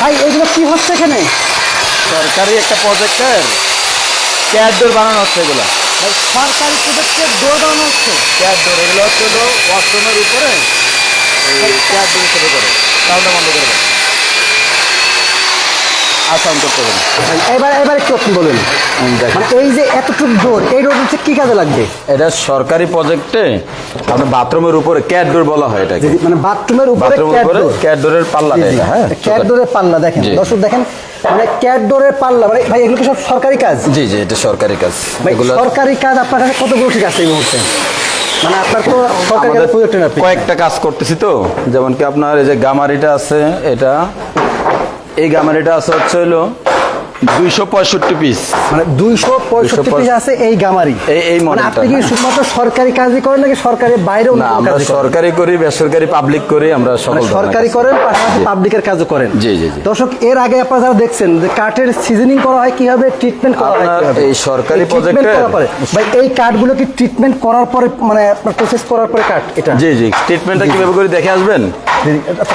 ভাই এগুলো কি হচ্ছে এখানে? সরকারি একটা প্রজেক্টের ক্যাট ডোর বানানো হচ্ছে এগুলো। ভাই সরকারি প্রজেক্টের ডোর বানানো হচ্ছে? ক্যাট ডোর এগুলো হচ্ছে ওয়াশরুমের উপরে এই ক্যাট ডোর হিসেবে করে সাউন্ডটা বন্ধ করে দেন আর সাউন্ড করতে হবে এবার এবার একটু আপনি বলুন। হুম, দেখেন। মানে এই যে এতটুকু ডোর এই ডোর হচ্ছে কি কাজে লাগবে? এটা সরকারি প্রজেক্টে আপনার বাথরুমের উপরে ক্যাট ডোর বলা হয় এটাকে। মানে বাথরুমের উপরে ক্যাট ডোরের এটা হ্যাঁ? ক্যাট ডোরের পাল্লা দেখেন। দর্শক দেখেন মানে ক্যাট ডোরের পাল্লা মানে ভাই এগুলো সব সরকারি কাজ? জি জি এটা সরকারি কাজ। এগুলো সরকারি কাজ আপনার কাছে কতগুলো ঠিক আছে এই মুহূর্তে? মানে আপনার তো সরকারি আমাদের প্রজেক্ট কয়েকটা কাজ করতেছি তো। যেমন কি আপনার এই যে গামারিটা আছে এটা এই গামারিটা আছে হচ্ছে হলো দুইশো পঁয়ষট্টি পিস মানে দুইশো পঁয়ষট্টি পিস আছে এই গামারি এই- মানে আপনি কি। শুধুমাত্র সরকারি কাজই করেন নাকি সরকারি বাইরেও না আমরা সরকারি করি বেসরকারি পাবলিক করি আমরা সকল মানে সরকারি করেন পাশাপাশি পাবলিকের কাজও করেন। জি, জি, জি। দর্শক এর আগে আপনারা যারা দেখছেন যে কাঠের সিজনিং করা হয় কীভাবে ট্রিটমেন্ট করা হয় এই সরকারি treatment project-এর- করার পরে ভাই এই কাঠগুলো কি ট্রিটমেন্ট করার পরে মানে আপনার প্রসেস করার পরে কাঠ এটা? জি জি ট্রিটমেন্টটা কীভাবে করে দেখে আসবেন?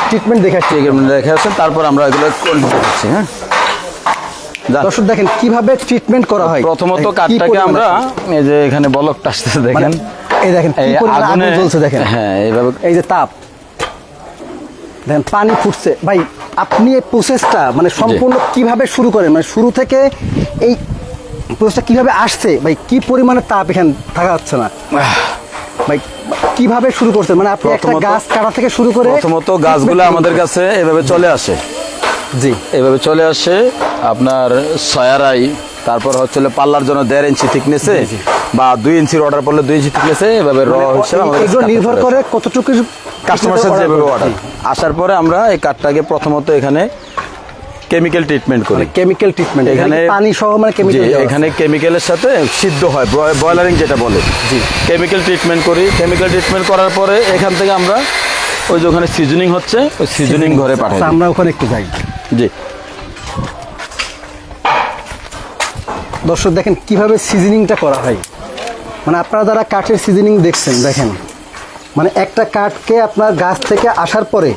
ট্রিটমেন্ট দেখাচ্ছি ট্রিটমেন্ট দেখে আসেন তারপর আমরা এগুলো করছি হ্যাঁ? দর্শক দেখেন কীভাবে ট্রিটমেন্ট করা হয় প্রথমত কাঠটাকে আমরা এই যে এখানে বলকটা আসতেছে মানে দেখেন। এই দেখেন আগুনে জ্বলছে দেখেন। হ্যাঁ এইভাবে এই যে তাপ। দেখেন পানি ফুটছে। ভাই আপনি এই প্রসেসটা মানে সম্পূর্ণ কীভাবে শুরু করেন? মানে শুরু থেকে এই প্রসেসটা কীভাবে আসছে? ভাই কি পরিমাণে তাপ এখানে থাকা যাচ্ছে না? ভাই কীভাবে শুরু করছেন? মানে আপনি একটা গাছ কাটা থেকে শুরু করে প্রথমত গাছগুলো আমাদের কাছে এভাবে চলে আসে। জি। এভাবে চলে আসে আপনার সয়ারাই তারপর হচ্ছে পাল্লার জন্য দেড় ইঞ্চি থিকনেসে বা দুই ইঞ্চির অর্ডার পড়লে দুই ইঞ্চি থিকনেসে এভাবে র হিসেবে আমাদের মানে নির্ভর করে কতটুকু কাস্টমার সাথে যেভাবে অর্ডার আসার পরে আমরা এই কাঠটাকে প্রথমত এখানে কেমিক্যাল ট্রিটমেন্ট করি। কেমিক্যাল ট্রিটমেন্ট এখানে পানি সহ মানে কেমিক্যাল এখানে কেমিক্যালের সাথে সিদ্ধ হয় বয়লারিং যেটা বলে। জি। কেমিক্যাল ট্রিটমেন্ট করি। কেমিক্যাল ট্রিটমেন্ট করার পরে এখান থেকে আমরা ওই যে ওখানে সিজনিং হচ্ছে ওই সিজনিং ঘরে পাঠাই দিই। আমরা ওখানে একটু যাই। জি। দর্শক দেখেন কীভাবে সিজনিংটা করা হয়। মানে আপনারা যারা কাঠের সিজনিং দেখছেন দেখেন। মানে একটা কাঠকে আপনার গাছ থেকে আসার পরে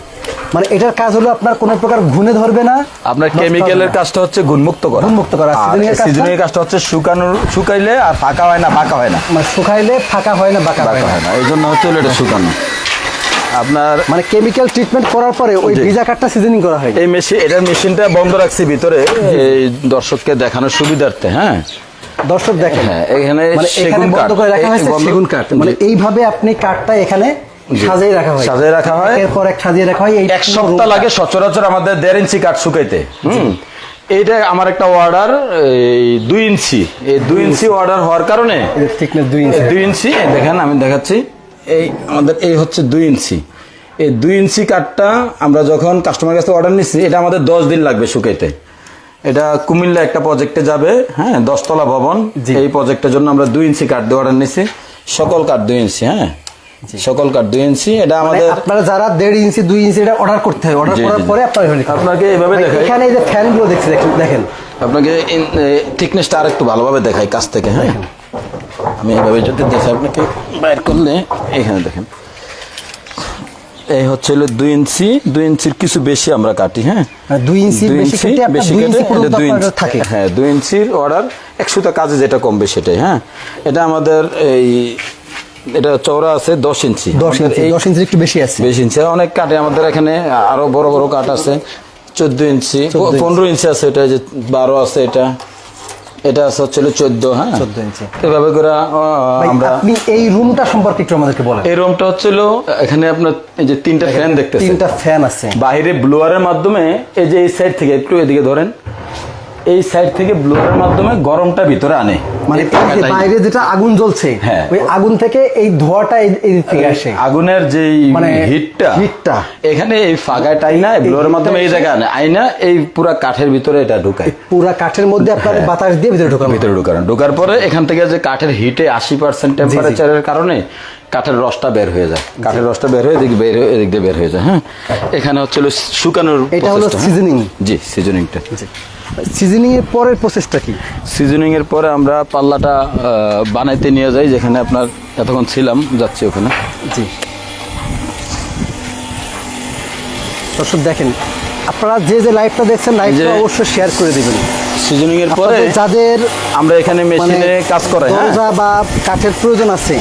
মানে এটার কাজ হলো আপনার কোনো প্রকার ঘুনে ধরবে না আপনার কেমিক্যালের কাজটা হচ্ছে গুণমুক্ত করা। গুণমুক্ত করা। Seasoning এর কাজটা? হচ্ছে শুকানোর শুকাইলে আর ফাঁকা হয় না বাঁকা হয় না। মানে শুকাইলে ফাঁকা হয় না বাঁকা হয় না। এই জন্য হচ্ছে এটা শুকানো। আপনার মানে কেমিক্যাল ট্রিটমেন্ট করার পরে ওই। ভিজা কাঠটা সিজনিং করা হয়। এই মেশিন এটার মেশিনটা বন্ধ রাখছি ভিতরে। এই দর্শককে দেখানোর সুবিধার্থে হ্যাঁ? দর্শক দেখেন। হ্যাঁ, এখানে মানে সেগুন বন্ধ করে রাখা হয়েছে সেগুন কাঠ। মানে এইভাবে আপনি কাঠটা এখানে। সাজিয়ে রাখা হয়। সাজিয়ে রাখা হয়। এরপর এক সাজিয়ে রাখা হয় এই এক সপ্তাহ লাগে সচরাচর আমাদের দেড় ইঞ্চি কাঠ শুকাইতে। এইটা আমার একটা অর্ডার এই দুই ইঞ্চি। এই দুই ইঞ্চি অর্ডার হওয়ার কারণে থিকনেস দুই ইঞ্চি। দুই ইঞ্চি দেখেন আমি দেখাচ্ছি। এই আমাদের এই হচ্ছে দুই ইঞ্চি। এই দুই ইঞ্চি কাঠটা আমরা যখন কাস্টমার কাছে অর্ডার নিচ্ছি এটা আমাদের দশ দিন লাগবে শুকাইতে। এটা কুমিল্লা একটা প্রজেক্টে যাবে হ্যাঁ দশতলা ভবন। এই প্রজেক্টের জন্য আমরা দুই ইঞ্চি কাঠ দিয়ে অর্ডার নিচ্ছি সকল কাঠ দুই ইঞ্চি হ্যাঁ। সকল কাঠ দুই ইঞ্চি এটা মানে আমাদের আপনারা যারা দেড় ইঞ্চি দুই ইঞ্চি এটা অর্ডার করতে হয়। অর্ডার করার। পরে আপনার। আপনাকে এভাবে ভাই, দেখাই। এখানে এই যে ফ্যানগুলো দেখছি দেখেন আপনাকে থিকনেসটা আর একটু ভালোভাবে দেখাই কাছ থেকে হ্যাঁ? আমি এইভাবে যদি দেখাই আপনাকে বাইর করলে এখানে দেখেন। এই হচ্ছে হলো দুই ইঞ্চি দুই ইঞ্চির কিছু বেশি আমরা কাটি হ্যাঁ? মানে দুই ইঞ্চি বেশি কেটে দুই ইঞ্চি। থাকে। হ্যাঁ দুই ইঞ্চির অর্ডার একশোটা কাজে যেটা কমবে সেটাই হ্যাঁ? এটা আমাদের এই এটা চওড়া আছে দশ ইঞ্চি। দশ ইঞ্চি দশ ইঞ্চি একটু বেশি আছে। বেশি ইঞ্চি। অনেক আমাদের এখানে আরও বড় বড় কাঠ আছে। চোদ্দ ইঞ্চি। পনেরো ইঞ্চি আছে এটা যে বারো আছে এটা। এটা আছে হচ্ছে চোদ্দ হ্যাঁ? 14 ইঞ্চি। এভাবে করে আমরা আপনি এই রুমটা সম্পর্কে একটু আমাদেরকে বলেন। এই রুমটা হচ্ছিল এখানে আপনার এই যে তিনটা ফ্যান দেখতেছেন। তিনটা ফ্যান আছে। বাইরে ব্লোয়ারের মাধ্যমে এই যে এই সাইড থেকে একটু এদিকে ধরেন। এই সাইড থেকে ব্লোয়ারের মাধ্যমে গরমটা ভিতরে আনে। মানে বাইরে যেটা আগুন জ্বলছে হ্যাঁ। ওই আগুন থেকে এই ধোঁয়াটা এই- থেকে আসে। আগুনের যে মানে হিটটা হিটটা। এখানে এই ফাঁকায় টাইনা ব্লোয়ারের মাধ্যমে এই জায়গায় আনে। আইনা এই পুরা কাঠের ভিতরে এটা ঢুকায়। পুরা কাঠের মধ্যে আপনার হ্যাঁ। বাতাস দিয়ে ভিতরে ঢোকানো। ভিতরে ঢুকানো। ঢোকার পরে এখান থেকে যে কাঠের হিটে আশি পার্সেন্ট টেম্পারেচারের কারণে কাঠের রসটা বের হয়ে যায়। কাঠের রসটা বের হয়ে এদিক বের হয়ে এদিক দিয়ে বের হয়ে যায় হ্যাঁ। এখানে হচ্ছে শুকানোর এটা হলো সিজনিং হ্যাঁ? জি সিজনিংটা সিজনিং এর পরের প্রসেসটা কি? সিজনিং এর পরে আমরা পাল্লাটা বানাইতে নিয়ে যাই যেখানে আপনার এতক্ষণ ছিলাম যাচ্ছি ওখানে। জি। দর্শক দেখেন আপনারা যে যে লাইভটা দেখছেন লাইভটা অবশ্যই শেয়ার করে দিবেন। সিজনিং এর পরে যাদের আমরা এখানে মেশিনে কাজ করে হ্যাঁ? দরজা বা কাঠের প্রয়োজন আছে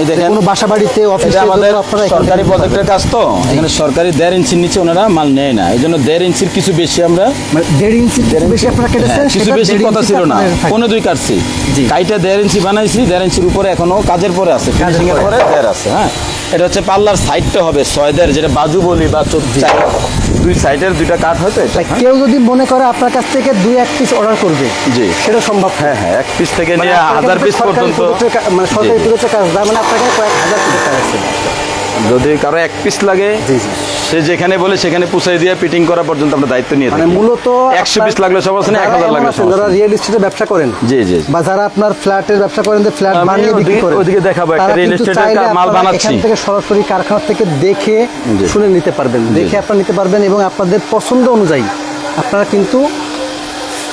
এই দেখেন কোনো বাসা বাড়িতে অফিসে এটা আমাদের সরকারি প্রজেক্টের কাজ তো? এখানে সরকারি দেড় ইঞ্চির নিচে ওনারা মাল নেয় না। এই জন্য দেড় ইঞ্চির কিছু বেশি আমরা মানে দেড় ইঞ্চি বেশি আপনারা কেটেছেন? হ্যাঁ, কিছু বেশি কথা ছিল না। পনেরো দুই কাটছি। কাইটা দেড় ইঞ্চি বানাইছি দেড় ইঞ্চির উপরে এখনও কাজের পরে আছে ফিনিশিং এর পরে। দেড় আছে হ্যাঁ। এটা হচ্ছে পাল্লার সাইডটা হবে ছয় দেড় যেটা বাজু বলি বা চোদ্দ দুই সাইডের দুইটা কাঠ হয়তো এটা তাই হ্যাঁ? কেউ যদি মনে করে আপনার কাছ থেকে দুই এক পিস অর্ডার করবে জি। সেটা সম্ভব হ্যাঁ হ্যাঁ এক পিস থেকে মানে নিয়ে হাজার পিস পর্যন্ত মানে সরকারি জি। কাজ দাম মানে আপনার কাছে কয়েক হাজার পিস আছে যদি কারও এক পিস লাগে জি, জি। সে যেখানে বলে সেখানে পুষাই দিয়ে ফিটিং করা পর্যন্ত আমরা দায়িত্ব নিয়ে মানে থাকি। মূলত একশো পিস লাগলে সমস্যা নেই এক হাজার লাগলে যারা রিয়েল এস্টেটে ব্যবসা করেন জি, জি, জি। বা যারা আপনার ফ্ল্যাটের ব্যবসা করেন যে ফ্ল্যাট বানিয়ে বিক্রি ওদিকে- করেন ওদিকে দেখাবো, একটা estate-এর চাইলে মাল বানাচ্ছি। থেকে সরাসরি কারখানা থেকে দেখে শুনে নিতে পারবেন দেখে আপনারা নিতে পারবেন এবং আপনাদের পছন্দ অনুযায়ী আপনারা কিন্তু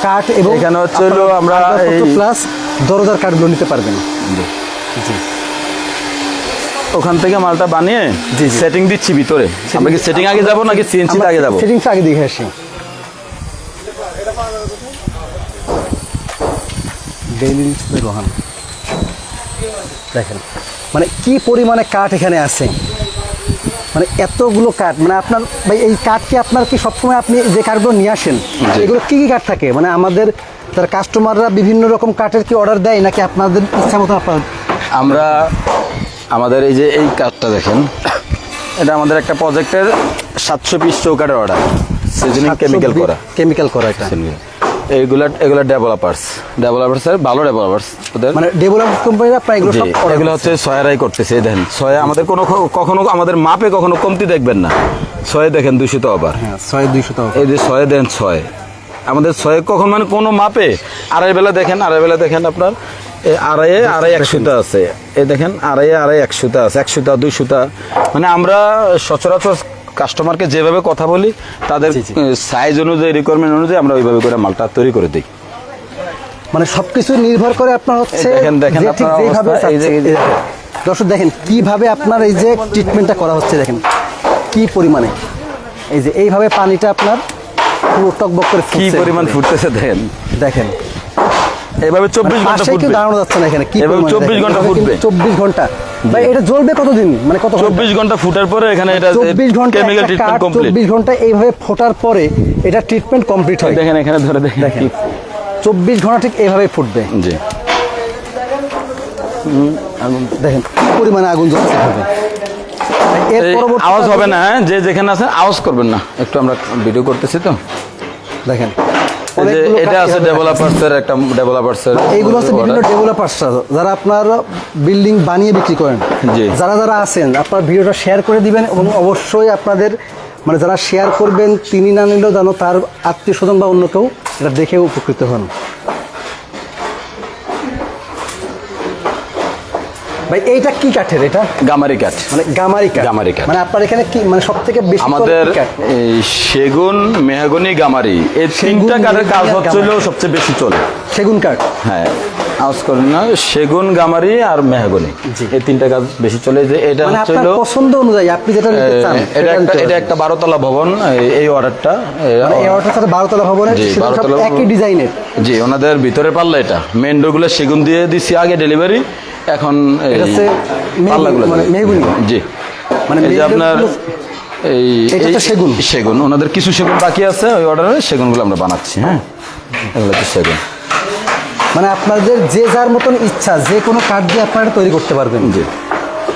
কাঠ এবং এখানে হচ্ছে আমরা প্লাস দরজার কাঠগুলো নিতে পারবেন। জি। ওখান থেকে মালটা বানিয়ে। সেটিং দিচ্ছি ভিতরে। আমরা কি সেটিং আগে যাব নাকি সিএনসি আগে যাব? সেটিংস আগে দেখে আসি। ডেইলি রোহান দেখেন মানে কি পরিমাণে কাঠ এখানে আছে? মানে এতগুলো কাঠ মানে আপনার ভাই এই কাঠ কি আপনার কি সবসময় আপনি যে কাঠগুলো নিয়ে আসেন। এগুলো কি কি কাঠ থাকে? মানে আমাদের তার কাস্টমাররা বিভিন্ন রকম কাঠের কি অর্ডার দেয় নাকি আপনাদের ইচ্ছা মতো আপনার আমরা আমাদের এই যে এই কাঠটা দেখেন এটা আমাদের একটা প্রজেক্টের সাতশো পিস চৌকাটের অর্ডার সিজনিং কেমিক্যাল করা। কেমিক্যাল করা এটা। এইগুলা এগুলা ডেভেলপার্স ডেভেলপার্সের ভালো ডেভেলপার্স ওদের। মানে ডেভেলপ কোম্পানিরা আপনার এগুলো এগুলো হচ্ছে। ছয়ারাই করতেছে দেখেন। ছয় আমাদের কোনো কখনো আমাদের মাপে কখনো কমতি দেখবেন না। ছয় দেখেন দূষিত আবার হ্যাঁ দুইশো টাকা এই যে ছয় দেন ছয় আমাদের ছয় কখন মানে কোনো মাপে আড়াই বেলা দেখেন আড়াই বেলা দেখেন আপনার। আড়াইয়ে আড়াই একশোটা আছে এই দেখেন আড়াইয়ে আড়াই একশোটা আছে একশোটা দুইশোটা মানে আমরা সচরাচর কাস্টমারকে যেভাবে কথা বলি তাদের। সাইজ অনুযায়ী রিকোয়ারমেন্ট অনুযায়ী আমরা ওইভাবে করে মালটা তৈরি করে দিই মানে সবকিছু নির্ভর করে আপনার হচ্ছে দেখেন, দেখেন। দর্শক দেখেন কীভাবে আপনার এই যে ট্রিটমেন্টটা করা হচ্ছে দেখেন কি পরিমাণে এই যে এইভাবে পানিটা আপনার পুরো টকবক করে কি। পরিমাণ ফুটতেছে দেখেন দেখেন এইভাবে চব্বিশ ঘণ্টা ফুটবে। দাঁড়ানো যাচ্ছে না এখানে কি এবং পরিমাণে 24 ঘণ্টা ফুটবে। 24 ঘণ্টা। ভাই এটা জ্বলবে কতদিন? মানে কত ঘণ্টা? চব্বিশ ঘণ্টা ফুটার পরে এখানে এটা চব্বিশ ঘণ্টা কেমিক্যাল ট্রিটমেন্ট কমপ্লিট চব্বিশ ঘণ্টা এইভাবে ফোটার পরে এটা ট্রিটমেন্ট কমপ্লিট হয়। দেখেন এখানে ধরে দেখেন দেখেন। চব্বিশ ঘণ্টা ঠিক এইভাবে ফুটবে। জি। দেখেন কি পরিমাণে আগুন জ্বলছে এভাবে। এর পরবর্তী আওয়াজ হবে না হ্যাঁ? যে যেখানে আছেন আওয়াজ করবেন না। একটু আমরা ভিডিও করতেছি তো। দেখেন এটা আছে একটা এইগুলো বিভিন্ন যারা আপনার বিল্ডিং বানিয়ে বিক্রি করেন। যারা যারা আছেন আপনার ভিডিওটা শেয়ার করে দিবেন এবং অবশ্যই আপনাদের মানে যারা শেয়ার করবেন তিনি না নিলেও যেন তার আত্মীয় স্বজন বা অন্য কেউ এটা দেখে উপকৃত হন। ভাই এইটা কি কাঠের এটা? গামারি কাঠ। মানে গামারি কাঠ। গামারি কাঠ। মানে আপনার এখানে কি মানে সব থেকে বেশি আমাদের এই সেগুন মেহগনি গামারি এই তিনটা কাঠের কাজ মেহগনি আর হচ্ছে হলো গামারি। সবচেয়ে বেশি চলে। সেগুন কাঠ? হ্যাঁ। আওয়াজ করেন না সেগুন গামারি আর মেহগনি। এই তিনটা কাজ বেশি চলে যে এটা মানে হচ্ছে পছন্দ অনুযায়ী আপনি যেটা নিতে চান এটা একটা এটা। একটা বারোতলা ভবন এই- অর্ডারটা। এই অর্ডারটার সাথে বারোতলা ভবনের একই ডিজাইনের। জি ওনাদের ভিতরে পাল্লা এটা। মেন ডোরগুলো সেগুন দিয়ে দিছি আগে ডেলিভারি এখন এটা হচ্ছে পাল্লাগুলো মানে মেহগুনি? জি। মানে এই যে আপনার এই এটা তো সেগুন। সেগুন। ওনাদের কিছু সেগুন বাকি আছে ওই অর্ডারে সেগুনগুলো আমরা বানাচ্ছি হ্যাঁ? এগুলো হচ্ছে সেগুন। মানে আপনাদের যে যার মতন ইচ্ছা যে কোনো কাঠ দিয়ে আপনারা তৈরি করতে পারবেন। জি।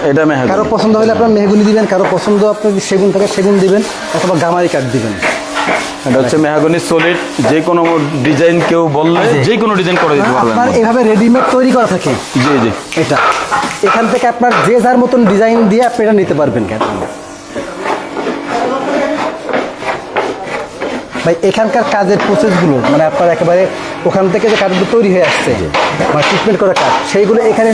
এটা মেহাগুনি। কারও পছন্দ হলে আপনার মেহগুনি দিবেন কারও পছন্দ আপনি সেগুন থাকে সেগুন দিবেন অথবা গামারি কাঠ দিবেন। এটা হচ্ছে মেহাগনি সলিড যে কোনো ডিজাইন কেউ বললে যে কোনো ডিজাইন করে দিতে পারবেন। আপনার এভাবে রেডিমেড তৈরি করা থাকে। জি জি। এটা। এখান থেকে আপনার যে যার মতন ডিজাইন দিয়ে আপনি এটা নিতে পারবেন। কেন ভাই এখানকার কাজের প্রসেসগুলো মানে আপনার একেবারে ওখান থেকে যে কাঠগুলো তৈরি হয়ে আসছে মানে ট্রিটমেন্ট করা কাঠ সেইগুলো এখানে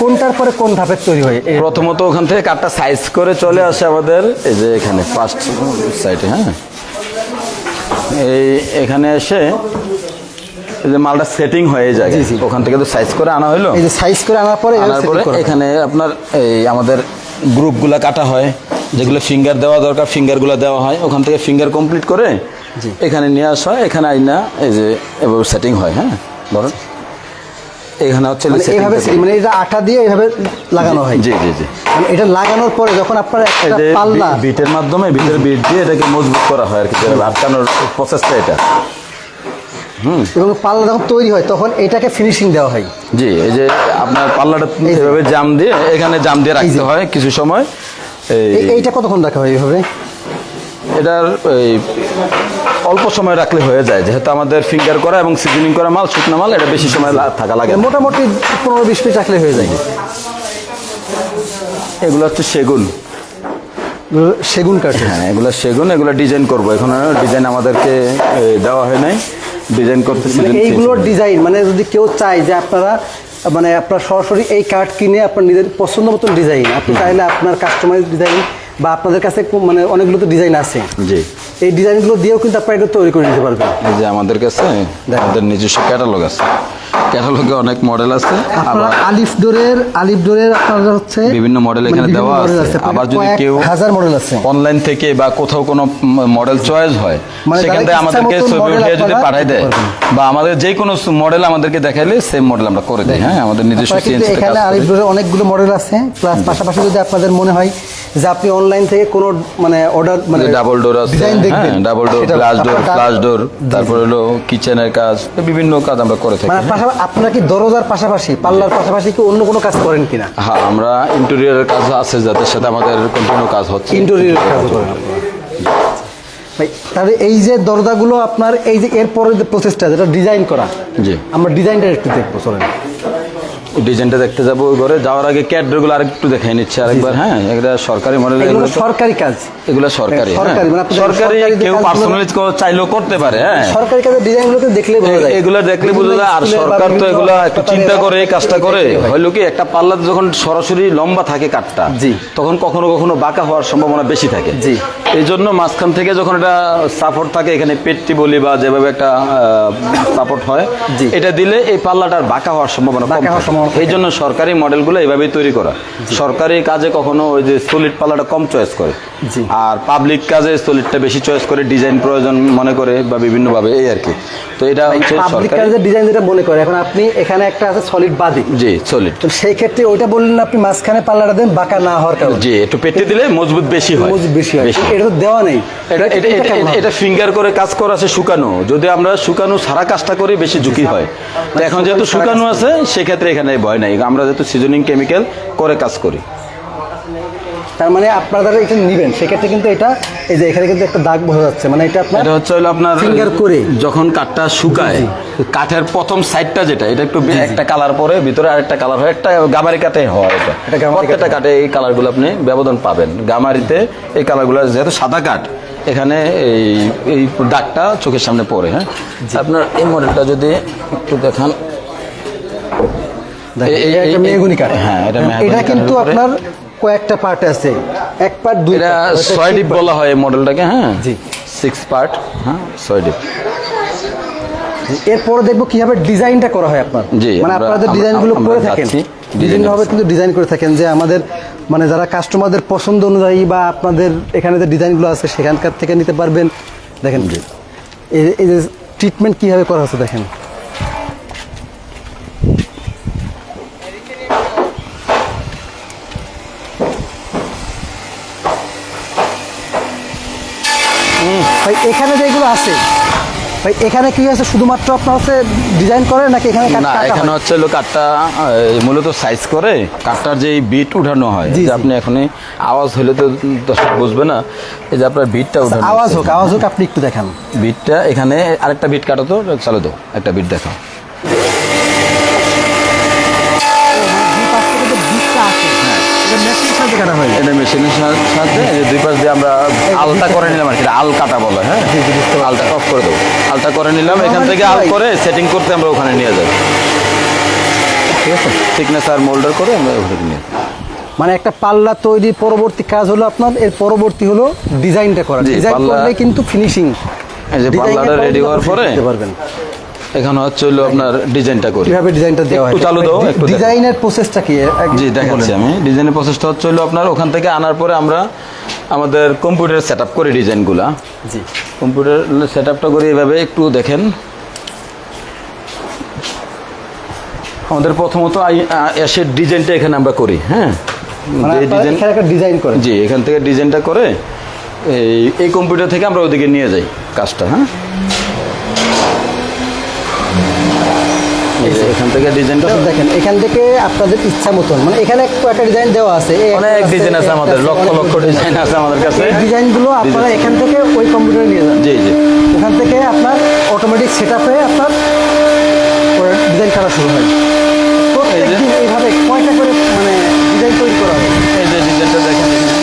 কোনটার পরে কোন ধাপের তৈরি হয়? প্রথমত ওখান থেকে কাঠটা সাইজ করে চলে আসে আমাদের এই যে এখানে ফার্স্ট সাইডে হ্যাঁ? এই এখানে এসে এই যে মালটা সেটিং হয়ে যায়। ওখান থেকে তো সাইজ করে আনা হলো। এই যে সাইজ করে আনার পরে আনার পরে এখানে আপনার এই আমাদের গ্রুপগুলো কাটা হয় যেগুলো ফিঙ্গার দেওয়া দরকার ফিঙ্গারগুলো দেওয়া হয়। ওখান থেকে ফিঙ্গার কমপ্লিট করে। এখানে নিয়ে আসা হয় এখানে আইনা এই যে এভাবে সেটিং হয় হ্যাঁ? ধরুন। এখানে হচ্ছে মানে এইভাবে মানে এটা আঠা দিয়ে এইভাবে লাগানো হয়। জি জি জি। মানে এটা লাগানোর পরে যখন আপনার একটা পাল্লা বিটের মাধ্যমে বিটের বিট দিয়ে এটাকে মজবুত করা হয় আর কি আটকানোর প্রসেসটা এটা। হুম। এবং পাল্লা যখন তৈরি হয় তখন এটাকে ফিনিশিং দেওয়া হয়। জি এই যে আপনার পাল্লাটা এইভাবে জাম দিয়ে এখানে জাম দিয়ে রাখতে হয় কিছু সময়। এই এইটা কতক্ষণ রাখা হয় এইভাবে এটার এই অল্প সময় রাখলে হয়ে যায়। যেহেতু আমাদের ফিঙ্গার করা এবং সিজনিং করা মাল শুকনো মাল এটা বেশি সময় থাকা লাগে মোটামুটি পনেরো বিশ মিনিট রাখলে হয়ে যায়। এগুলো হচ্ছে সেগুন। সেগুন কাঠ হ্যাঁ এগুলো সেগুন এগুলো ডিজাইন করব। এখন ডিজাইন আমাদেরকে দেওয়া হয় নাই। ডিজাইন করতে মানে এইগুলোর ডিজাইন মানে যদি কেউ চায় যে আপনারা মানে আপনার সরাসরি এই কাঠ কিনে আপনার নিজের পছন্দ মতন ডিজাইন আপনি চাইলে আপনার কাস্টমাইজ ডিজাইন বা আপনাদের কাছে মানে অনেকগুলো তো ডিজাইন আছে। জি। এই ডিজাইনগুলো দিয়েও কিন্তু আপনারা এটা তৈরি করে নিতে পারবেন। এই যে আমাদের কাছে আমাদের নিজস্ব ক্যাটালগ আছে। ক্যাটালগে অনেক মডেল আছে আবার আলিফ ডোরের আলিফ ডোরের আপনাদের হচ্ছে বিভিন্ন মডেল এখানে দেওয়া আছে। আবার যদি কেউ হাজার মডেল আছে। অনলাইন থেকে বা কোথাও কোনো মডেল চয়েস হয় মানে সেখান থেকে আমাদেরকে ছবি উঠিয়ে যদি আপনারা পাঠাই দেয় বা আমাদের যে কোনো মডেল আমাদেরকে দেখাইলে সেম মডেল আমরা করে দিই হ্যাঁ আমাদের নিজস্ব আপনারা CNC এখানে আলিফ ডোরের অনেকগুলো মডেল আছে। প্লাস পাশাপাশি যদি আপনাদের মনে হয় যে আপনি অনলাইন থেকে কোনো মানে অর্ডার মানে ডাবল ডোর আছে। ডিজাইন দেখবেন। হ্যাঁ double door glass door flush door তারপর হলো কিচেনের কাজ বিভিন্ন কাজ আমরা করে থাকি। মানে পাশাপাশি আপনারা কি দরজার পাশাপাশি পাল্লার পাশাপাশি কি অন্য কোনো কাজ করেন কিনা? হ্যাঁ আমরা ইন্টেরিয়রের কাজ আছে যাদের সাথে আমাদের কন্টিনিউ কাজ হচ্ছে। ইন্টেরিয়র কাজ করেন তাহলে এই যে দরজাগুলো আপনার এই যে এরপরের যে প্রসেসটা যেটা ডিজাইন করা জি। আমরা ডিজাইনটা একটু দেখব চলেন। ডিজাইনটা দেখতে যাব ওই ঘরে। যাওয়ার আগে ক্যাটগুলো আরেকটু দেখাই নিচ্ছে আরেকবার। হ্যাঁ এটা সরকারি মডেল এগুলো সরকারি কাজ। এগুলো সরকারি হ্যাঁ। সরকারি, মানে সরকারি কেউ পার্সোনালি চাইলেও করতে পারে হ্যাঁ। সরকারি কাজের ডিজাইনগুলোতে দেখলে বোঝা যায়। এগুলো দেখলে বোঝা যায়। আর সরকার তো এগুলো একটু চিন্তা করে এই কাজটা করে। হইল কি একটা পাল্লাতে যখন সরাসরি লম্বা থাকে কাঠটা জি। তখন কখনো কখনো বাঁকা হওয়ার সম্ভাবনা বেশি থাকে। জি। এই জন্য মাঝখান থেকে যখন এটা সাপোর্ট থাকে এখানে পেটটি বলি বা যেভাবে একটা সাপোর্ট হয় এটা দিলে এই পাল্লাটার বাঁকা হওয়ার সম্ভাবনা বাঁকা হওয়ার সম্ভাবনা এই জন্য সরকারি মডেলগুলো এইভাবেই তৈরি করা। সরকারি কাজে কখনো ওই যে সলিড পাল্লাটা কম চয়েস করে। আর পাবলিক কাজে সলিডটা বেশি চয়েস করে ডিজাইন প্রয়োজন মনে করে বা বিভিন্নভাবে এই আর কি। তো এটা হচ্ছে পাবলিক সরকারি ডিজাইন যেটা মনে করে এখন আপনি এখানে একটা আছে সলিড বাদি। জি সলিড তো সেই ক্ষেত্রে ওইটা বললেন আপনি মাঝখানে পাল্লাটা দেন বাঁকা না হওয়ার কারণে। জি একটু পেটে দিলে মজবুত বেশি হয়। মজবুত বেশি হয়। এটা তো দেওয়া নেই। এটা ফিঙ্গার করে কাজ করা আছে শুকানো। যদি আমরা শুকানো সারা কাজটা করি বেশি ঝুঁকি হয়। তো এখন যেহেতু শুকানো আছে সেক্ষেত্রে এখানে ভয় নাই। আমরা যেহেতু সিজনিং কেমিক্যাল করে কাজ করি। তার মানে আপনারা এটা নিবেন। সেক্ষেত্রে কিন্তু এটা এই যে এখানে কিন্তু একটা দাগ বোঝা যাচ্ছে। মানে এটা আপনার এটা হচ্ছে হলো আপনার Finger করে। যখন কাঠটা শুকায় কাঠের প্রথম সাইডটা যেটা এটা একটু একটা কালার পরে ভিতরে আরেকটা কালার হয় একটা গামারি কাঠে হয় এটা। প্রত্যেকটা কাঠে এই কালারগুলো আপনি ব্যবধান পাবেন। গামারিতে এই কালারগুলো যেহেতু সাদা কাঠ এখানে এই এই দাগটা চোখের সামনে পড়ে হ্যাঁ? আপনার এই মডেলটা যদি একটু দেখান। এটা মেহগুনি কাঠ হ্যাঁ, এটা এটা কিন্তু আপনার কয়েকটা পার্ট আছে। এক পার্ট দুই এটা ছয় ডিপ বলা হয় মডেলটাকে হ্যাঁ? জি। সিক্স পার্ট হ্যাঁ ছয় ডিপ। এরপরে দেখব কীভাবে ডিজাইনটা করা হয় আপনার। মানে আপনাদের ডিজাইনগুলো করে থাকেন। যাচ্ছি, বিভিন্ন ভাবে কিন্তু ডিজাইন করে থাকেন যে আমাদের মানে যারা কাস্টমারদের পছন্দ অনুযায়ী বা আপনাদের এখানে যে ডিজাইনগুলো আছে সেখানকার থেকে নিতে পারবেন। দেখেন এই যে ট্রিটমেন্ট কীভাবে করা হচ্ছে দেখেন। ভাই এখানে যেগুলো আছে ভাই এখানে কি আছে শুধুমাত্র আপনার হচ্ছে ডিজাইন করে নাকি এখানে কাট না এখানে হচ্ছে হলো কাঠটা মূলত সাইজ করে। কাঠটার যে বিট উঠানো হয় যে আপনি এখনই আওয়াজ হলে তো দর্শক বুঝবে না এই যে আপনার বিটটা উঠানো আওয়াজ হোক আওয়াজ হোক আপনি একটু দেখান। বিটটা এখানে আরেকটা বিট কাটো তো চালু দাও একটা বিট দেখাও। এটা মেশিনের সাথে দুই পাশ দিয়ে আমরা আলতা করে নিলাম আর আল কাটা বলে হ্যাঁ? আলটা অফ করে দেবো। আলটা করে নিলাম এখান থেকে আল করে সেটিং করতে আমরা ওখানে নিয়ে যাব ঠিক আছে? থিকনেস আর মোল্ডার করে আমরা ওখানে নিয়ে মানে একটা পাল্লা তৈরি পরবর্তী কাজ হলো আপনার এর পরবর্তী হলো ডিজাইনটা করা। ডিজাইন করলে কিন্তু ফিনিশিং এই যে পাল্লাটা রেডি হওয়ার পরে পারবেন। এখানে হচ্ছে হলো আপনার ডিজাইনটা করি। কীভাবে ডিজাইনটা দেওয়া হয়? চালু দাও একটু ডিজাইনের প্রসেসটা কি? জি দেখাচ্ছি আমি। ডিজাইনের প্রসেসটা হচ্ছে হলো আপনার ওখান থেকে আনার পরে আমরা আমাদের কম্পিউটার সেট আপ করে ডিজাইনগুলা। জি। কম্পিউটার সেট আপটা করে এভাবে একটু দেখেন। আমাদের প্রথমত এসে ডিজাইনটা এখানে আমরা করি হ্যাঁ? ডিজাইন একটা ডিজাইন করেন। জি এখান থেকে ডিজাইনটা করে এই এই কম্পিউটার থেকে আমরা ওদিকে নিয়ে যাই কাজটা হ্যাঁ এই যে এখান থেকে ডিজাইনটা দেখেন এখান থেকে আপনাদের ইচ্ছা মতন মানে এখানে একটা ডিজাইন দেওয়া আছে। অনেক ডিজাইন আছে আমাদের লক্ষ লক্ষ ডিজাইন আছে আমাদের কাছে। ডিজাইনগুলো আপনারা এখান থেকে ওই কম্পিউটারে নিয়ে যান। জি জি। ওখান থেকে আপনার অটোমেটিক সেট আপে আপনার ডিজাইন শুরু হয়। এইভাবে কয়টা করে মানে ডিজাইন তৈরি করা হয়? এই যে ডিজাইনটা দেখেন এখানে।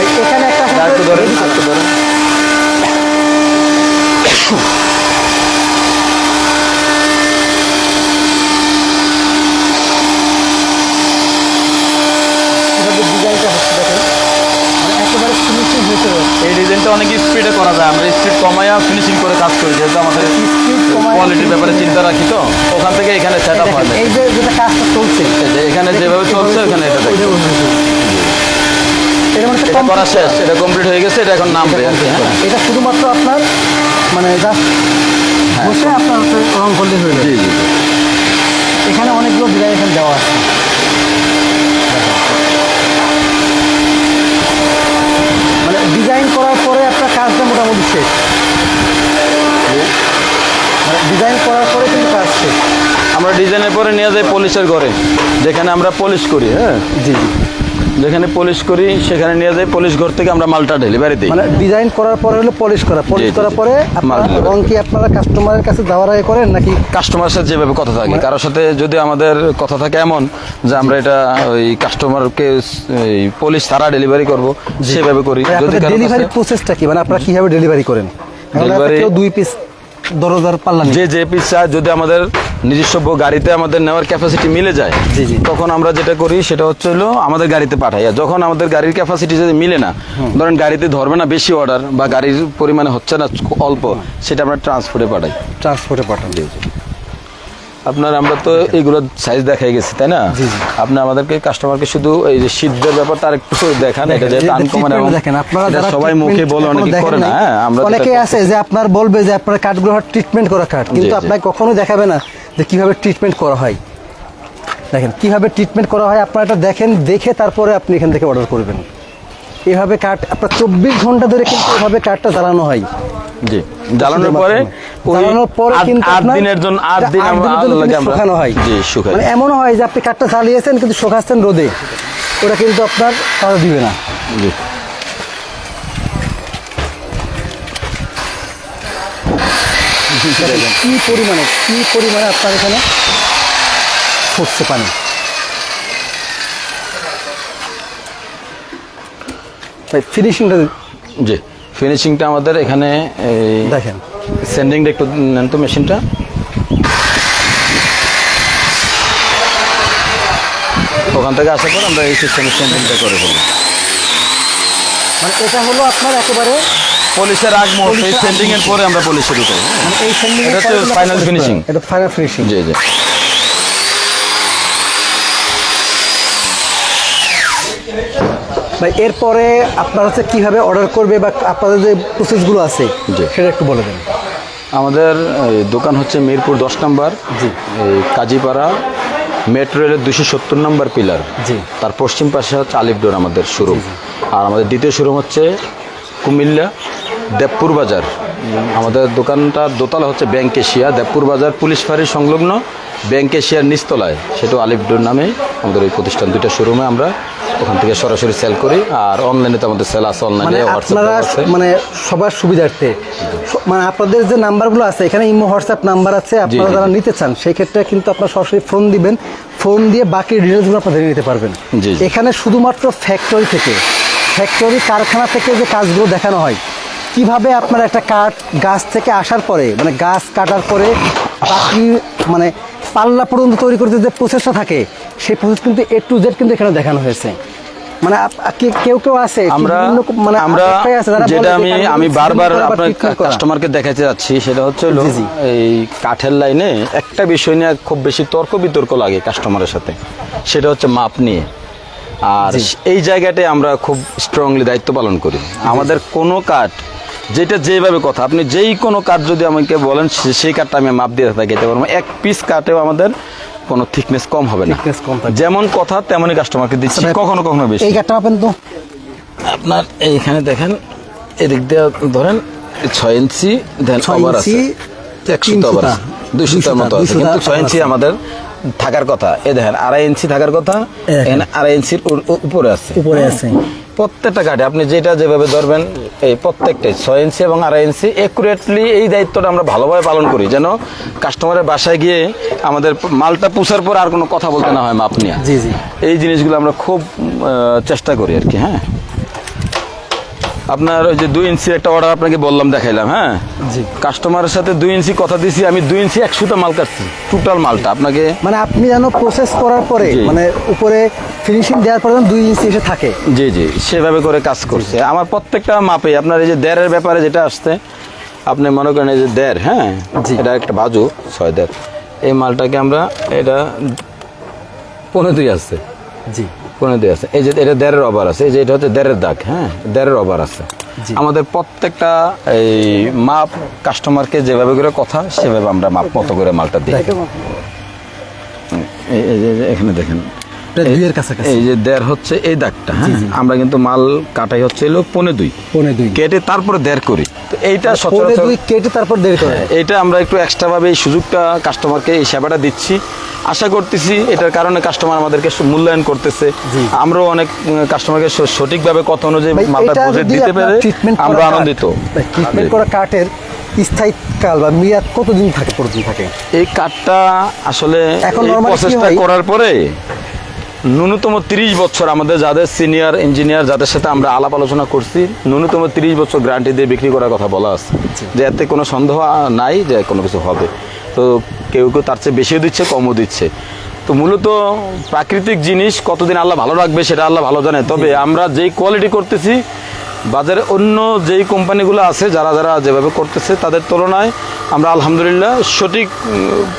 এই এখানে একটা আর একটু ধরেন আর একটু ধরেন ডিজাইনটা হচ্ছে দেখেন মানে একেবারে ফিনিশিং হয়েছে এই ডিজাইনটা অনেক স্পিডে করা যায়। আমরা স্পিড কমাইয়া ফিনিশিং করে কাজ করি যেহেতু আমাদের কোয়ালিটির ব্যাপারে চিন্তা রাখি তো। ওখান থেকে এখানে সেট আপ হয়। এই যে যেটা কাজটা চলছে যে এখানে যেভাবে চলছে ওখানে এটা। এটা মানে এটা করা শেষ এটা কমপ্লিট হয়ে গেছে এটা এখন নামবে আর কি, হ্যাঁ। এটা শুধুমাত্র আপনার মানে জাস্ট বসে আপনার রং করলে হয়ে জি এখানে অনেকগুলো ডিজাইন এখানে দেওয়া আছে। ডিজাইন করার পরে আপনার কাজটা মোটামুটি শেষ। মানে ডিজাইন করার পরে কিন্তু কাজ শেষ। আমরা ডিজাইনের পরে নিয়ে যাই পলিশের ঘরে যেখানে আমরা পলিশ করি হ্যাঁ? জি জি। যেখানে পলিশ করি সেখানে নিয়ে যাই পলিশ ঘর থেকে আমরা মালটা ডেলিভারি দিই। মানে ডিজাইন করার পরে হলো পলিশ করা। পলিশ করার পরে রং কি আপনারা কাস্টমারের কাছে দেওয়ার আগে করেন নাকি? কাস্টমার সাথে যেভাবে কথা থাকে। কারোর সাথে যদি আমাদের কথা থাকে এমন যে আমরা এটা ওই কাস্টমারকে এই পলিশ ছাড়া ডেলিভারি করব সেভাবে করি। যদি ডেলিভারি প্রসেসটা কি? মানে আপনারা কীভাবে ডেলিভারি করেন? কেউ দুই পিস দশ হাজার পাল্লা যে যে পিস চায় যদি আমাদের নিজস্ব গাড়িতে আমাদের নেওয়ার ক্যাপাসিটি মিলে যায় জি, জি। তখন আমরা যেটা করি সেটা হচ্ছে হলো আমাদের গাড়িতে পাঠাই আর যখন আমাদের গাড়ির ক্যাপাসিটি যদি মিলে না ধরেন গাড়িতে ধরবে না বেশি অর্ডার বা গাড়ির পরিমাণে হচ্ছে না অল্প সেটা আমরা ট্রান্সপোর্টে পাঠাই। ট্রান্সপোর্টে পাঠান। আপনার আমরা তো এইগুলো সাইজ দেখাই গেছি তাই না। আপনি আমাদেরকে কাস্টমারকে শুধু এই যে সিদ্ধের ব্যাপারটা আর একটু দেখান এটা যে আনকমন এবং দেখেন আপনারা যারা সবাই মুখে বলে অনেকে করে না হ্যাঁ আমরা অনেকে আছে যে আপনার বলবে যে আপনার কাঠগুলো ট্রিটমেন্ট করা কাঠ কিন্তু। আপনাকে কখনো দেখাবে না যে কীভাবে ট্রিটমেন্ট করা হয় দেখেন কীভাবে ট্রিটমেন্ট করা হয় আপনারা এটা দেখেন দেখে তারপরে আপনি এখান থেকে অর্ডার করবেন এভাবে কাঠ আপনার চব্বিশ ঘণ্টা ধরে কিন্তু এভাবে কাঠটা জ্বালানো হয়। জি জ্বালানোর পরে জ্বালানোর পরে কিন্তু আট দিনের জন্য আট দিন শুকানো হয়। জি শুকাই মানে এমনও হয় যে আপনি কাঠটা জ্বালিয়েছেন কিন্তু শুকাচ্ছেন রোদে। ওটা কিন্তু আপনার কাজ দিবে না। জি। কি পরিমাণে কি পরিমাণে আপনার এখানে ফুটছে পানি। ফিনিশিংটা জি ফিনিশিংটা আমাদের এখানে দেখেন। সেন্ডিংটা একটু নেন তো মেশিনটা। ওখান থেকে আসার পর আমরা এই সিস্টেমে সেন্ডিংটা করে ফেলি মানে এটা হলো আপনার একেবারে পলিশের আগ মুহূর্তে সেন্ডিং এর পরে আমরা পলিশে হ্যাঁ? মানে এই সেন্ডিং এটা final finishing। এটা ফাইনাল ফিনিশিং জি জি। ভাই এরপরে আপনারা হচ্ছে কীভাবে অর্ডার করবে বা আপনাদের যে প্রসেসগুলো আছে। সেটা একটু বলে দেন আমাদের দোকান হচ্ছে মিরপুর দশ নম্বর জি। কাজীপাড়া মেট্রো রেলের দুশো সত্তর নম্বর পিলার জি। তার পশ্চিম পাশে হচ্ছে আলিপডোর আমাদের শোরুম আর আমাদের দ্বিতীয় শোরুম হচ্ছে কুমিল্লা দেবপুর বাজার আমাদের দোকানটা দোতলা হচ্ছে ব্যাংক এশিয়া দেবপুর বাজার পুলিশ ফাঁড়ির সংলগ্ন ব্যাংক এশিয়ার নিচতলায় সেটা আলিপডোর নামে আমাদের ওই প্রতিষ্ঠান দুইটা শোরুমে আমরা ওখান থেকে সরাসরি সেল করি আর অনলাইনে তো আমাদের সেল আছে মানে অনলাইনে আপনারা মানে সবার সুবিধার্থে। মানে আপনাদের যে নাম্বারগুলো আছে এখানে ইমো হোয়াটসঅ্যাপ নাম্বার আছে আপনারা যারা নিতে চান সেই ক্ষেত্রে কিন্তু আপনারা সরাসরি ফোন দিবেন। ফোন দিয়ে বাকি ডিটেলসগুলো আপনারা জেনে নিতে পারবেন। এখানে শুধুমাত্র ফ্যাক্টরি থেকে ফ্যাক্টরি কারখানা থেকে যে কাজগুলো দেখানো হয় কীভাবে আপনার একটা কাঠ গাছ থেকে আসার পরে মানে গাছ কাটার পরে বাকি মানে পাল্লা পর্যন্ত তৈরি করতে যে প্রসেসটা থাকে সেই প্রসেস কিন্তু এ টু জেড কিন্তু এখানে দেখানো হয়েছে। মানে কেউ কেউ আছে আমরা মানে আমরা যেটা আমি আমি বারবার আপনার কাস্টমারকে দেখাতে যাচ্ছি সেটা হচ্ছে। এই কাঠের লাইনে একটা বিষয় নিয়ে খুব বেশি তর্ক বিতর্ক লাগে কাস্টমারের সাথে সেটা হচ্ছে মাপ নিয়ে। আর এই জায়গাটায় আমরা খুব স্ট্রংলি দায়িত্ব পালন করি। আমাদের কোনো কাঠ যেটা যেভাবে কথা আপনি যেই কোনো কাঠ যদি আমাকে বলেন সেই কাঠটা আমি মাপ দিয়ে থাকি দিতে পারব। এক পিস কাঠেও আমাদের কোনো থিকনেস কম হবে না। Thickness কম থাকবে। যেমন কথা তেমনই কাস্টমারকে দিচ্ছি। আচ্ছা কখনো কখনো বেশি। এই কাঠটা মাপেন তো। আপনার এইখানে দেখেন এদিক দিয়ে ধরেন ছয় ইঞ্চি দেন ছয় ওভার আছে। ইঞ্চি, একশো ওভার আছে। মতো আছে। কিন্তু ছয় ইঞ্চি আমাদের থাকার কথা। এ দেখেন আড়াই ইঞ্চি থাকার কথা এখানে আড়াই ইঞ্চির উপরে আছে। উপরে হ্যাঁ? আছে। প্রত্যেকটা কাঠে আপনি যেটা যেভাবে ধরবেন এই প্রত্যেকটাই ছয় ইঞ্চি এবং আড়াই ইঞ্চি একুরেটলি এই দায়িত্বটা আমরা ভালোভাবে পালন করি। যেন কাস্টমারের বাসায় গিয়ে আমাদের মালটা পুষার পর আর কোনো কথা বলতে না হয় মাপ নিয়ে। জি, জি। এই জিনিসগুলো আমরা খুব চেষ্টা করি আর কি হ্যাঁ। আপনার ওই যে দুই ইঞ্চি একটা অর্ডার আপনাকে বললাম দেখাইলাম হ্যাঁ? জি। কাস্টমারের সাথে দুই ইঞ্চি কথা দিছি আমি দুই ইঞ্চি একশোটা মাল কাটছি টোটাল মালটা। আপনাকে মানে আপনি যেন প্রসেস করার পরে মানে উপরে ফিনিশিং দেওয়ার পরে দুই ইঞ্চি এসে থাকে। জি জি সেভাবে করে কাজ করছে। আমার প্রত্যেকটা মাপে আপনার এই যে দেড়ের ব্যাপারে যেটা আসছে আপনি মনে করেন এই যে দেড় হ্যাঁ। এটা একটা বাজু ছয় দেড়। এই মালটাকে আমরা এটা পনেরো দুই আসছে। জি। পনেরো দুই আছে। এই যে এটা দেড়ের অভার আছে। এই যে এটা হচ্ছে দেড়ের দাগ হ্যাঁ? দেড়ের অভার আছে। আমাদের প্রত্যেকটা এই মাপ কাস্টমারকে যেভাবে করে কথা সেভাবে আমরা মাপ মতো করে মালটা দিই। এখানে দেখেন। এই যে দেড় হচ্ছে এই দাগটা হ্যাঁ? আমরা কিন্তু মাল কাটাই হচ্ছে হলো পনে দুই। পনে দুই। কেটে তারপরে দেড় করি। তো এইটা সচরাচর কেটে তারপর দেরি করে। এইটা আমরা একটু এক্সট্রা ভাবে এই সুযোগটা কাস্টমারকে এই সেবাটা দিচ্ছি। আশা করতেছি এটার কারণে কাস্টমার আমাদেরকে মূল্যায়ন করতেছে। আমরাও অনেক কাস্টমারকে সঠিকভাবে কথা অনুযায়ী মালটা বুঝে দিতে পেরে আমরা আনন্দিত। ট্রিটমেন্ট করা কাঠের স্থায়ীকাল বা মেয়াদ কতদিন থাকে কতদিন থাকে? এই কাঠটা আসলে এখন প্রসেসটা করার পরে ন্যূনতম তিরিশ বছর আমাদের যাদের সিনিয়র ইঞ্জিনিয়ার যাদের সাথে আমরা আলাপ আলোচনা করছি, ন্যূনতম তিরিশ বছর গ্যারান্টি দিয়ে বিক্রি করার কথা বলা আছে। যে এতে কোনো সন্দেহ নাই যে কোনো কিছু হবে। তো কেউ কেউ তার চেয়ে বেশিও দিচ্ছে, কমও দিচ্ছে। তো মূলত প্রাকৃতিক জিনিস কতদিন আল্লাহ ভালো রাখবে সেটা আল্লাহ ভালো জানে। তবে আমরা যেই কোয়ালিটি করতেছি বাজারে অন্য যেই কোম্পানিগুলো আছে যারা যারা যেভাবে করতেছে তাদের তুলনায় আমরা আলহামদুলিল্লাহ সঠিক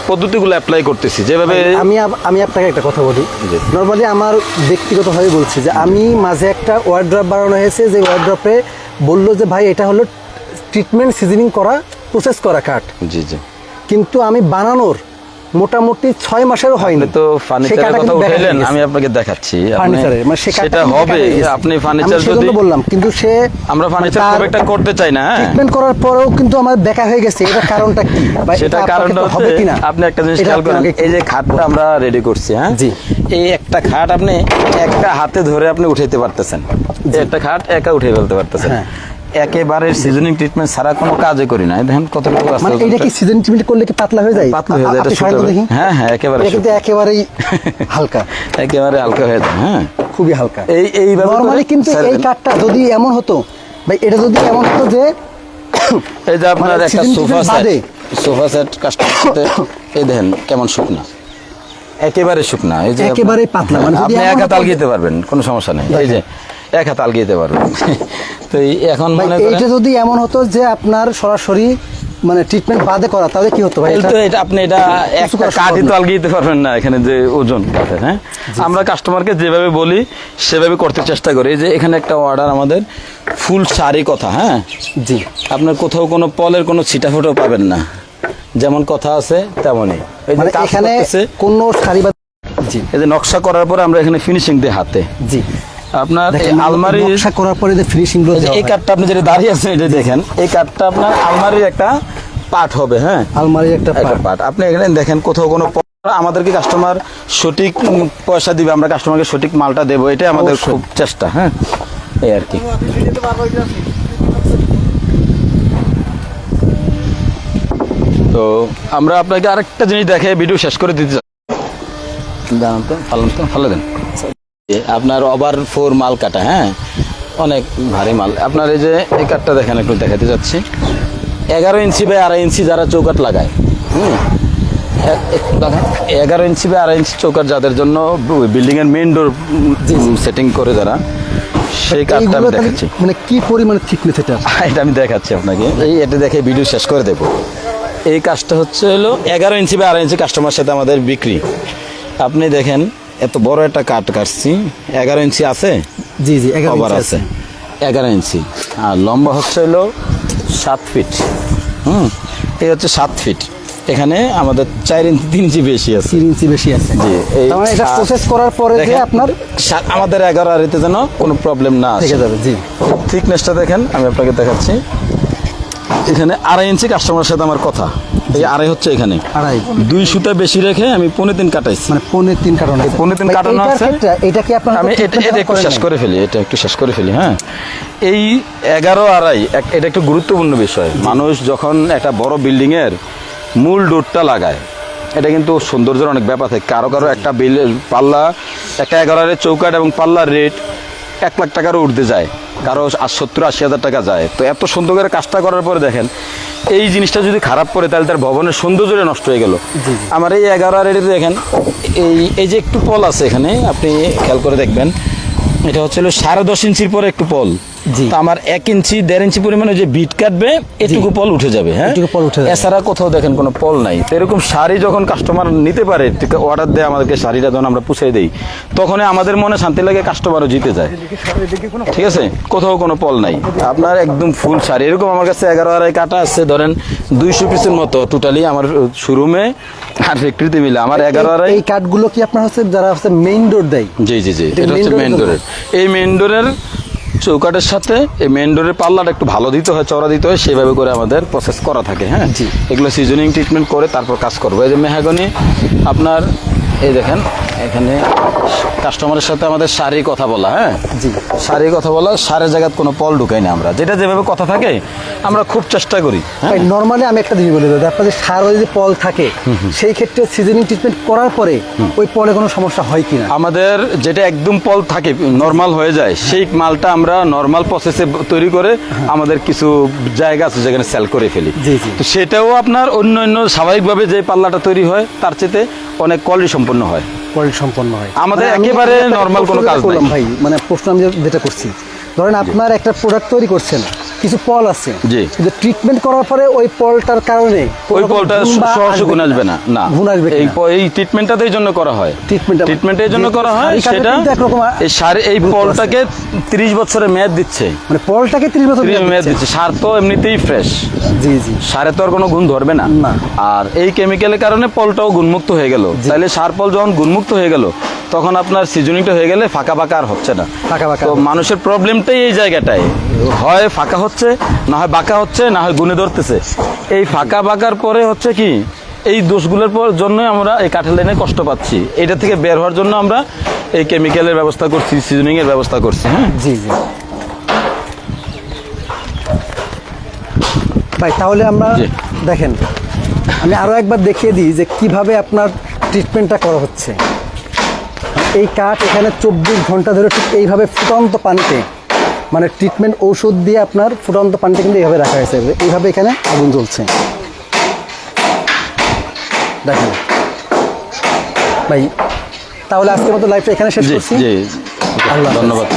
পদ্ধতিগুলো অ্যাপ্লাই করতেছি। যেভাবে আমি আমি আপনাকে একটা কথা বলি। নর্মালি আমার ব্যক্তিগতভাবে বলছি যে আমি মাঝে একটা ওয়ার্ড্রপ বানানো হয়েছে যে ওয়ার্ড্রপে বলল যে ভাই এটা হলো ট্রিটমেন্ট সিজনিং করা প্রসেস করা কাঠ। জি জি। কিন্তু আমি বানানোর মোটামুটি ছয় মাসেরও হয়নি। তো ফার্নিচারের কথা উঠাইলেন আমি আপনাকে দেখাচ্ছি। ফার্নিচারের মানে সেটা হবে হয়ে। আপনি ফার্নিচার যদি বললাম কিন্তু সে আমরা ফার্নিচার খুব একটা করতে চাই না হ্যাঁ। ট্রিটমেন্ট করার পরেও কিন্তু আমার দেখা হয়ে গেছে এটা কারণটা কি? সেটা কারণটা হবে হচ্ছে কিনা? আপনি একটা জিনিস খেয়াল করেন এই যে খাটটা আমরা রেডি করছি হ্যাঁ? জি। এই একটা খাট আপনি একটা হাতে ধরে আপনি উঠাইতে পারতেছেন। একটা খাট একা উঠে ফেলতে পারতেছেন। হ্যাঁ। একেবারে সিজনিং ট্রিটমেন্ট ছাড়া কোনো কাজে করি না। এই দেখেন কতটুকু মানে এটা কি সিজন ট্রিটমেন্ট করলে কি পাতলা হয়ে যায়? পাতলা হয়ে যায়, এটা শুকাবে। হ্যাঁ, হ্যাঁ, একেবারে এটা কিন্তু একেবারেই হালকা। একেবারে হালকা হয়ে যায় হ্যাঁ। খুবই হালকা। এই করে নরমালি কিন্তু এই কাঠটা যদি এমন হতো ভাই এটা যদি এমন হতো যে এই যে আপনার মানে একটা sofa set sofa set customer সাথে এই দেখেন কেমন শুকনা। একেবারে শুকনা। এই যে একেবারেই পাতলা, মানে যদি আপনি একা তাল আলগিতে পারবেন কোনো সমস্যা নেই। এই যে এক হাত আলগিতে পারবেন তো এখন মনে এইটা যদি এমন হতো যে আপনার সরাসরি মানে ট্রিটমেন্ট বাদে করা তাহলে কি হতো ভাই? তো এটা আপনি এটা একটা কাঠই তো আলগিয়ে দিতে পারবেন না এখানে যে ওজন কাঠের হ্যাঁ? আমরা কাস্টমারকে যেভাবে বলি সেভাবে করতে চেষ্টা করি। যে এখানে একটা অর্ডার আমাদের ফুল শাড়ি কথা হ্যাঁ? জি। আপনার কোথাও কোনো পলের কোনো ছিটাফোটাও পাবেন না। যেমন কথা আছে তেমনই। মানে এখানে কোন সারি বা জি। এই যে নকশা করার পরে আমরা এখানে ফিনিশিং দিই হাতে। জি। আপনার এই আলমারি নকশা করার পরে যে ফিনিশিংগুলো এই। কাঠটা আপনি যেটা দাঁড়িয়ে আছেন এটা দেখেন এই কাঠটা আপনার আলমারির একটা পার্ট হবে হ্যাঁ? আলমারির একটা পার্ট আপনি এখানে দেখেন কোথাও কোনো আমাদেরকে কাস্টমার সঠিক পয়সা দিবে আমরা কাস্টমারকে সঠিক মালটা দেবো এটাই আমাদের খুব চেষ্টা হ্যাঁ? এই আর কি। তো আমরা আপনাকে আরেকটা জিনিস দেখে ভিডিও শেষ করে দিতে চাই। দাঁড়ান তো ভালো দেন। আপনার ওভার ফোর মাল কাটা হ্যাঁ? অনেক ভারী মাল। আপনার এই যে এই কাঠটা দেখেন একটু দেখাতে যাচ্ছি এগারো ইঞ্চি বাই আড়াই ইঞ্চি যারা চৌকাট লাগায় হুম। এগারো ইঞ্চি বা আড়াই ইঞ্চি চৌকাট যাদের জন্য বিল্ডিং এর মেইন ডোর সেটিং করে যারা সেই কাজটা আমি দেখাচ্ছি। মানে কি পরিমাণে থিকনেস এটা? এটা আমি দেখাচ্ছি আপনাকে। এই এটা দেখে ভিডিও শেষ করে দেব। এই কাজটা হচ্ছে হলো এগারো ইঞ্চি বা আড়াই ইঞ্চি কাস্টমার সাথে আমাদের বিক্রি। আপনি দেখেন এত বড় একটা কাঠ কাটছি। এগারো ইঞ্চি আছে? জি জি এগারো কভার আছে। এগারো ইঞ্চি। আর লম্বা হচ্ছে হলো সাত ফিট। হুম? এই হচ্ছে সাত ফিট। এখানে আমাদের চার ইঞ্চি তিন ইঞ্চি বেশি আছে। তিন ইঞ্চি বেশি আছে। জি মানে এটা প্রসেস করার পরে যে আপনার আমাদের এগারো আড়িতে যেন কোনো প্রবলেম না আসে। থেকে যাবে জি। থিকনেসটা দেখেন আমি আপনাকে দেখাচ্ছি। এখানে আড়াই ইঞ্চি কাস্টমারের সাথে আমার কথা। এই আড়াই হচ্ছে এখানে। আড়াই। দুই সুতা বেশি রেখে আমি পৌনে তিন কাটাইছি। মানে পৌনে তিন কাটানো। পৌনে তিন কাটানো আছে। এটা কি আপনার আমি এটা এটা একটু শেষ করে ফেলি এটা একটু শেষ করে ফেলি হ্যাঁ। এই এগারো আড়াই এটা একটু গুরুত্বপূর্ণ বিষয়। মানুষ যখন একটা বড় বিল্ডিং এর মূল ডোরটা লাগায় এটা কিন্তু সৌন্দর্যের অনেক ব্যাপার থাকে। কারও কারও একটা বিল পাল্লা একটা এগারো আড়াই চৌকাট এবং পাল্লার রেট এক লাখ টাকারও উঠতে যায়। কারও সত্তর আশি হাজার টাকা যায়। তো এত সুন্দর করে কাজটা করার পরে দেখেন এই জিনিসটা যদি খারাপ করে তাহলে তার ভবনের সৌন্দর্যটা নষ্ট হয়ে গেল আমার এই এগারো আর দেখেন এই এই যে একটু পল আছে এখানে আপনি খেয়াল করে দেখবেন এটা হচ্ছে সাড়ে দশ ইঞ্চির পরে একটু পল। তো আমার এক ইঞ্চি দেড় ইঞ্চি পরিমাণে যে বিট কাটবে এটুকু পল উঠে যাবে হ্যাঁ? এটুকু পল উঠে যাবে। এছাড়া কোথাও দেখেন কোনো পল নাই। তো এরকম শাড়ি যখন কাস্টমার নিতে পারে অর্ডার দেয় আমাদেরকে শাড়িটা যখন আমরা পুষিয়ে দিই তখনই আমাদের মনে শান্তি লাগে কাস্টমারও জিতে যায়। ঠিক আছে? কোথাও কোনো পল নাই। আপনার একদম ফুল শাড়ি। এরকম আমার কাছে এগারো আড়াই কাটা আছে ধরেন দুইশো পিসের মতো টোটালি আমার শোরুমে আর ফ্যাক্টরিতে মিলে। আমার এগারো আড়াই এই কাঠগুলো কি আপনার হচ্ছে যারা হচ্ছে মেইন ডোর দেয়? জি জি জি। এটা হচ্ছে মেইন ডোরের এই মেইন ডোরের চৌকাটের সাথে এই মেন ডোরের পাল্লাটা একটু ভালো দিতে হয় চড়া দিতে হয় সেভাবে করে আমাদের প্রসেস করা থাকে হ্যাঁ জি। এগুলো সিজনিং ট্রিটমেন্ট করে তারপর কাজ করব এই যে মেহাগনি আপনার এই দেখেন এখানে কাস্টমারের সাথে আমাদের শাড়ি কথা বলা হ্যাঁ? জি। শাড়ি কথা বলা সারের জায়গায় কোনো পল ঢুকাই না আমরা। যেটা যেভাবে কথা থাকে আমরা খুব চেষ্টা করি হ্যাঁ? নর্মালি আমি একটা জিনিস বলে দিই আপনাদের সার যদি পল থাকে সেই ক্ষেত্রে সিজনিং ট্রিটমেন্ট করার পরে ওই পলে কোনো সমস্যা হয় কিনা আমাদের যেটা একদম পল থাকে নর্মাল হয়ে যায় সেই মালটা আমরা নর্মাল প্রসেসে তৈরি করে আমাদের কিছু জায়গা আছে যেখানে সেল করে ফেলি। জি, জি। তো সেটাও আপনার অন্য অন্য স্বাভাবিকভাবে যে পাল্লাটা তৈরি হয় তার চেয়ে অনেক কোয়ালিটি সম্পন্ন হয়। কোয়ালিটি সম্পন্ন হয়। আমাদের মানে একেবারে নর্মাল কোনো কাজ নাই। ভাই মানে প্রশ্ন আমি যেটা করছি। ধরেন আপনার একটা প্রোডাক্ট তৈরি করছেন কিছু পল আছে। জি। কিন্তু ট্রিটমেন্ট করার পরে ওই পলটার কারণে ওই পলটা সহসে গুণ আসবে না। না। গুণ আসবে এই এই ট্রিটমেন্টটা এই জন্য করা হয়। Treatment- ট্রিটমেন্টের জন্য করা হয় সেটা এই সার এই পলটাকে তিরিশ বছরের মেয়াদ দিচ্ছে। মানে পলটাকে ত্রিশ বছর ত্রিশ মেয়াদ দিচ্ছে। সার তো এমনিতেই ফ্রেশ জি জি। সারে তো আর কোনো গুণ ধরবে না। না। আর এই কেমিক্যালের কারণে পলটাও গুণমুক্ত হয়ে গেল। তাহলে সার পল যখন গুণমুক্ত হয়ে গেল তখন আপনার সিজনিংটা হয়ে গেলে ফাঁকা ফাঁকা আর হচ্ছে না। ফাঁকা ফাঁকা তো মানুষের প্রবলেমটাই এই জায়গাটায়। হয় ফাঁকা হচ্ছে না হয় বাঁকা হচ্ছে না হয় গুনে ধরতেছে। এই ফাঁকা বাঁকার পরে হচ্ছে কি এই দোষগুলোর পর জন্য আমরা এই কাঠের লাইনে কষ্ট পাচ্ছি। এটা থেকে বের হওয়ার জন্য আমরা এই কেমিক্যালের ব্যবস্থা করছি সিজনিং এর ব্যবস্থা করছি হ্যাঁ? জি জি। ভাই তাহলে আমরা দেখেন আমি আরও একবার দেখিয়ে দিই যে কীভাবে আপনার ট্রিটমেন্টটা করা হচ্ছে। এই কাঠ এখানে চব্বিশ ঘণ্টা ধরে ঠিক এইভাবে ফুটন্ত পানিতে মানে ট্রিটমেন্ট ঔষধ দিয়ে আপনার ফুটন্ত পানিতে কিন্তু এইভাবে রাখা হয়েছে। এইভাবে এখানে আগুন জ্বলছে। দেখেন। ভাই তাহলে আজকের মতো লাইফটা এখানে শেষ করছি। আল্লাহ ধন্যবাদ।